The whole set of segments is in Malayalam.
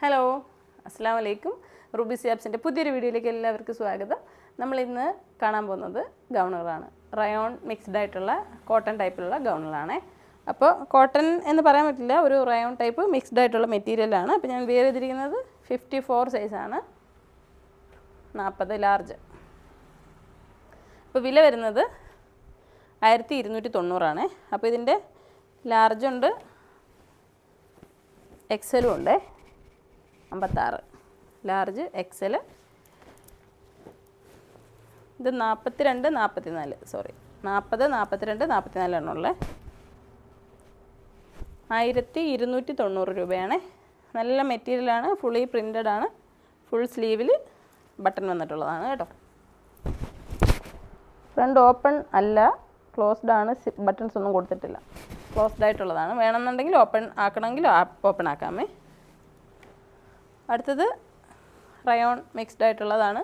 ഹലോ അസ്സാം വലൈക്കും റൂബി സിയാബ്സിന്റെ പുതിയൊരു വീഡിയോയിലേക്ക് എല്ലാവർക്കും സ്വാഗതം. നമ്മൾ ഇന്ന് കാണാൻ പോകുന്നത് ഗൗണുകളാണ് റയോൺ മിക്സ്ഡ് ആയിട്ടുള്ള കോട്ടൺ ടൈപ്പിലുള്ള ഗൗണുകളാണ് അപ്പോൾ കോട്ടൺ എന്ന് പറയാൻ പറ്റില്ല ഒരു റയോൺ ടൈപ്പ് മിക്സ്ഡ് ആയിട്ടുള്ള മെറ്റീരിയലാണ് അപ്പോൾ ഞാൻ വെയർ ചെയ്തിരിക്കുന്നത് ഫിഫ്റ്റി ഫോർ സൈസാണ് നാൽപ്പത് ലാർജ് അപ്പോൾ വില വരുന്നത് ആയിരത്തി ഇരുന്നൂറ്റി തൊണ്ണൂറാണ് അപ്പോൾ ഇതിന്റെ ലാർജുണ്ട് എക്സലും ഉണ്ട്. അമ്പത്താറ്. Large XL. ഇത് നാൽപ്പത്തി രണ്ട് നാൽപ്പത്തി നാല് സോറി നാൽപ്പത് നാൽപ്പത്തിരണ്ട് നാൽപ്പത്തി നാലെണ്ണമുള്ളത് ആയിരത്തി ഇരുന്നൂറ്റി തൊണ്ണൂറ് രൂപയാണ്. നല്ല മെറ്റീരിയലാണ് ഫുള്ളി പ്രിന്റഡ് ആണ്. ഫുൾ സ്ലീവിൽ ബട്ടൺ വന്നിട്ടുള്ളതാണ് കേട്ടോ. ഫ്രണ്ട് ഓപ്പൺ അല്ല. ക്ലോസ്ഡ് ആണ്. ബട്ടൺസ് ഒന്നും കൊടുത്തിട്ടില്ല. ക്ലോസ്ഡ് ആയിട്ടുള്ളതാണ്. വേണമെന്നുണ്ടെങ്കിൽ ഓപ്പൺ ആക്കണമെങ്കിൽ ഓപ്പൺ ആക്കാമേ. അടുത്തത് റയോൺ മിക്സ്ഡ് ആയിട്ടുള്ളതാണ്.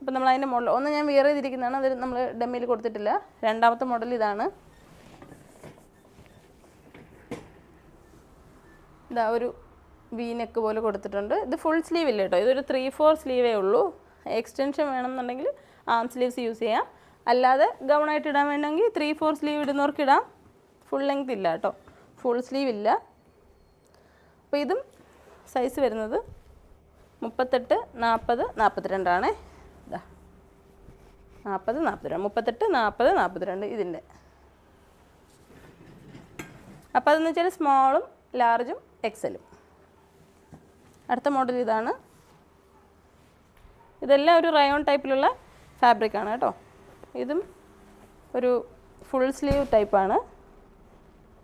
അപ്പോൾ നമ്മൾ അതിന്റെ മോഡൽ ഒന്ന് ഞാൻ വിയർ ചെയ്തിരിക്കുന്നതാണ് അത് നമ്മൾ ഡമ്മിയിൽ കൊടുത്തിട്ടില്ല. രണ്ടാമത്തെ മോഡൽ ഇതാണ്. ഇതാ ഒരു വി നെക്ക് പോലെ കൊടുത്തിട്ടുണ്ട്. ഇത് ഫുൾ സ്ലീവ് ഇല്ല കേട്ടോ ഇതൊരു ത്രീ ഫോർ സ്ലീവേ ഉള്ളൂ. എക്സ്റ്റൻഷൻ വേണമെന്നുണ്ടെങ്കിൽ ആം സ്ലീവ്സ് യൂസ് ചെയ്യാം. അല്ലാതെ ഗൗണായിട്ട് ഇടാൻ വേണമെങ്കിൽ ത്രീ ഫോർ സ്ലീവ് ഇടുന്നവർക്ക് ഇടാം. ഫുൾ ലെങ്ത് ഇല്ല കേട്ടോ ഫുൾ സ്ലീവ് ഇല്ല. അപ്പോൾ ഇതും സൈസ് വരുന്നത് മുപ്പത്തെട്ട് നാൽപ്പത് നാൽപ്പത്തിരണ്ടാണേ. ഇതാ നാൽപ്പത് നാൽപ്പത്തിരണ്ട്. മുപ്പത്തെട്ട് നാൽപ്പത് നാൽപ്പത്തിരണ്ട് ഇതിന്റെ. അപ്പോൾ അതെന്ന് വെച്ചാൽ സ്മോളും ലാർജും എക്സലും. അടുത്ത മോഡൽ ഇതാണ്. ഇതെല്ലാം ഒരു റയോൺ ടൈപ്പിലുള്ള ഫാബ്രിക്കാണ് കേട്ടോ. ഇതും ഒരു ഫുൾ സ്ലീവ് ടൈപ്പാണ്.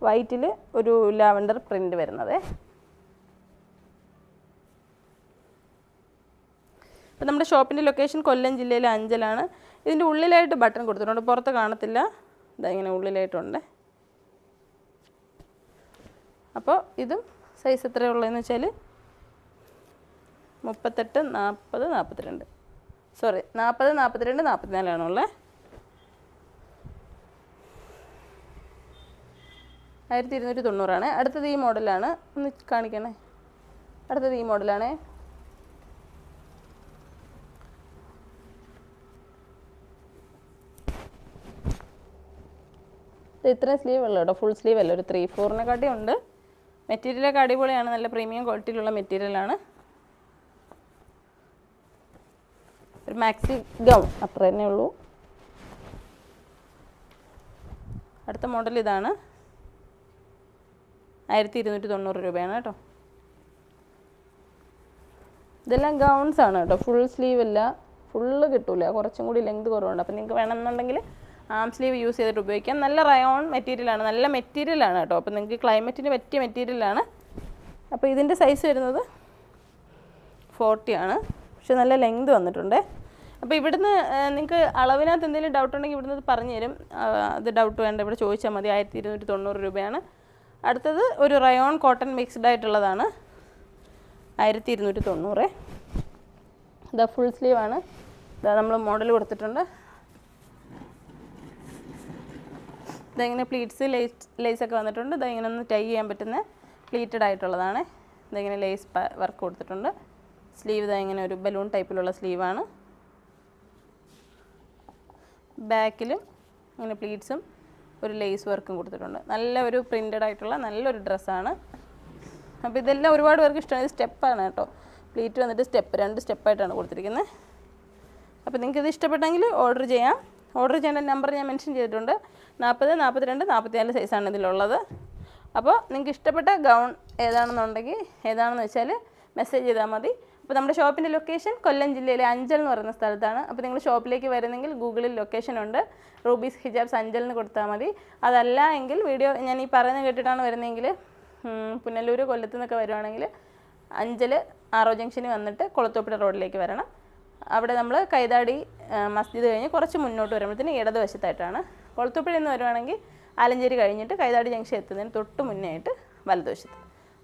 വൈറ്റിൽ ഒരു ലാവൻഡർ പ്രിന്റ് വരുന്നത്. ഇപ്പം നമ്മുടെ ഷോപ്പിന്റെ ലൊക്കേഷൻ കൊല്ലം ജില്ലയിലെ അഞ്ചലാണ്. ഇതിന്റെ ഉള്ളിലായിട്ട് ബട്ടൺ കൊടുത്തിട്ടുണ്ട്. പുറത്ത് കാണത്തില്ല. ഇതാ ഇങ്ങനെ ഉള്ളിലായിട്ടുണ്ട്. അപ്പോൾ ഇതും സൈസ് എത്രയുള്ളതെന്ന് വെച്ചാൽ മുപ്പത്തെട്ട് നാൽപ്പത് നാൽപ്പത്തിരണ്ട്. സോറി നാൽപ്പത് നാൽപ്പത്തിരണ്ട് നാൽപ്പത്തിനാലാണുള്ളത് ആയിരത്തി ഇരുന്നൂറ്റി തൊണ്ണൂറാണ്. അടുത്തത് ഈ മോഡലാണ്. ഒന്ന് കാണിക്കണേ. അടുത്തത് ഈ മോഡലാണേ. ഇത്രയും സ്ലീവ് ഉള്ളൂ കേട്ടോ. ഫുൾ സ്ലീവ് അല്ല? ഒരു ത്രീ ഫോറിനെക്കാട്ടി ഉണ്ട്. മെറ്റീരിയലൊക്കെ അടിപൊളിയാണ്. നല്ല പ്രീമിയം ക്വാളിറ്റിയിലുള്ള മെറ്റീരിയലാണ് ഒരു മാക്സി ഗൗൺ അത്ര തന്നെ ഉള്ളൂ. അടുത്ത മോഡൽ ഇതാണ്. ആയിരത്തി ഇരുന്നൂറ്റി തൊണ്ണൂറ് രൂപയാണ് കേട്ടോ. ഇതെല്ലാം ഗൗൺസ് ആണ് കേട്ടോ. ഫുൾ സ്ലീവ് അല്ല. ഫുള്ള് കിട്ടൂല. കുറച്ചും കൂടി ലെങ്ത് കുറവുണ്ട്. അപ്പം നിങ്ങൾക്ക് വേണമെന്നുണ്ടെങ്കിൽ ആം സ്ലീവ് യൂസ് ചെയ്തിട്ട് ഉപയോഗിക്കാം. നല്ല റയോൺ മെറ്റീരിയലാണ് നല്ല മെറ്റീരിയലാണ് കേട്ടോ. അപ്പോൾ നിങ്ങൾക്ക് ക്ലൈമറ്റിന് പറ്റിയ മെറ്റീരിയലാണ് അപ്പോൾ ഇതിന്റെ സൈസ് വരുന്നത് ഫോർട്ടി ആണ്. പക്ഷെ നല്ല ലെങ്ത് വന്നിട്ടുണ്ട്. അപ്പോൾ ഇവിടുന്ന് നിങ്ങൾക്ക് അളവിനകത്ത് എന്തെങ്കിലും ഡൗട്ട് ഉണ്ടെങ്കിൽ ഇവിടുന്ന് പറഞ്ഞു തരും. അത് ഡൗട്ട് വേണ്ട. ഇവിടെ ചോദിച്ചാൽ മതി. ആയിരത്തി ഇരുന്നൂറ്റി തൊണ്ണൂറ് രൂപയാണ്. അടുത്തത് ഒരു റയോൺ കോട്ടൺ മിക്സ്ഡ് ആയിട്ടുള്ളതാണ്. ആയിരത്തി ഇരുന്നൂറ്റി തൊണ്ണൂറ് ഇതാ ഫുൾ സ്ലീവാണ് ഇതാ നമ്മൾ മോഡൽ കൊടുത്തിട്ടുണ്ട്. ഇതെങ്ങനെ പ്ലീറ്റ്സ് ലേസ് ലേസൊക്കെ വന്നിട്ടുണ്ട്. ഇതിങ്ങനെ ഒന്ന് ടൈ ചെയ്യാൻ പറ്റുന്ന പ്ലീറ്റഡ് ആയിട്ടുള്ളതാണ്. ഇതിങ്ങനെ ലേസ് വർക്ക് കൊടുത്തിട്ടുണ്ട്. സ്ലീവ് ഇങ്ങനെ ഒരു ബലൂൺ ടൈപ്പിലുള്ള സ്ലീവാണ് ബാക്കിലും ഇങ്ങനെ പ്ലീറ്റ്സും ഒരു ലേസ് വർക്കും കൊടുത്തിട്ടുണ്ട്. നല്ല ഒരു പ്രിന്റഡ് ആയിട്ടുള്ള നല്ലൊരു ഡ്രസ്സാണ് അപ്പോൾ ഇതെല്ലാം ഒരുപാട് പേർക്ക് ഇഷ്ടമാണ് ഇത് സ്റ്റെപ്പാണ് കേട്ടോ. പ്ലീറ്റ് വന്നിട്ട് സ്റ്റെപ്പ് രണ്ട് സ്റ്റെപ്പായിട്ടാണ് കൊടുത്തിരിക്കുന്നത് അപ്പോൾ നിങ്ങൾക്ക് ഇത് ഇഷ്ടപ്പെട്ടെങ്കിൽ ഓർഡർ ചെയ്യാം. ഓർഡർ ചെയ്യേണ്ട നമ്പർ ഞാൻ മെൻഷൻ ചെയ്തിട്ടുണ്ട്. നാൽപ്പത് നാൽപ്പത്തിരണ്ട് നാൽപ്പത്തിനാല് സൈസാണ് ഇതിലുള്ളത്. അപ്പോൾ നിങ്ങൾക്ക് ഇഷ്ടപ്പെട്ട ഗൗൺ ഏതാണെന്നുണ്ടെങ്കിൽ ഏതാണെന്ന് വെച്ചാൽ മെസ്സേജ് ചെയ്താൽ മതി. അപ്പോൾ നമ്മുടെ ഷോപ്പിന്റെ ലൊക്കേഷൻ കൊല്ലം ജില്ലയിലെ അഞ്ചൽ എന്ന് പറയുന്ന സ്ഥലത്താണ്. അപ്പോൾ നിങ്ങൾ ഷോപ്പിലേക്ക് വരുന്നെങ്കിൽ ഗൂഗിളിൽ ലൊക്കേഷൻ ഉണ്ട്. റൂബീസ് ഹിജാബ്സ് അഞ്ചൽ എന്ന് കൊടുത്താൽ മതി. അതല്ല എങ്കിൽ വീഡിയോ ഞാൻ ഈ പറയുന്നത് കേട്ടിട്ടാണ് വരുന്നതെങ്കിൽ പുനലൂർ കൊല്ലത്തു നിന്നൊക്കെ വരുവാണെങ്കിൽ അഞ്ചൽ ആറോ ജംഗ്ഷനിൽ വന്നിട്ട് കൊളത്തോപ്പിട റോഡിലേക്ക് വരണം. അവിടെ നമ്മൾ കൈതാടി മസ്ജിദ് കഴിഞ്ഞ് കുറച്ച് മുന്നോട്ട് വരുമ്പോഴത്തേന് ഇടതുവശത്തായിട്ടാണ്. കൊളത്തൂപ്പുഴ നിന്ന് വരുവാണെങ്കിൽ ആലഞ്ചേരി കഴിഞ്ഞിട്ട് കൈതാടി ജംഗ്ഷൻ എത്തുന്നതിന് തൊട്ട് മുന്നേ ആയിട്ട് വലതുവശത്ത്.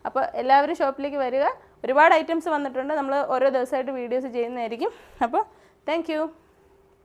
അപ്പോൾ എല്ലാവരും ഷോപ്പിലേക്ക് വരിക. ഒരുപാട് ഐറ്റംസ് വന്നിട്ടുണ്ട്. നമ്മൾ ഓരോ ദിവസമായിട്ട് വീഡിയോസ് ചെയ്യുന്നതായിരിക്കും. അപ്പോൾ താങ്ക്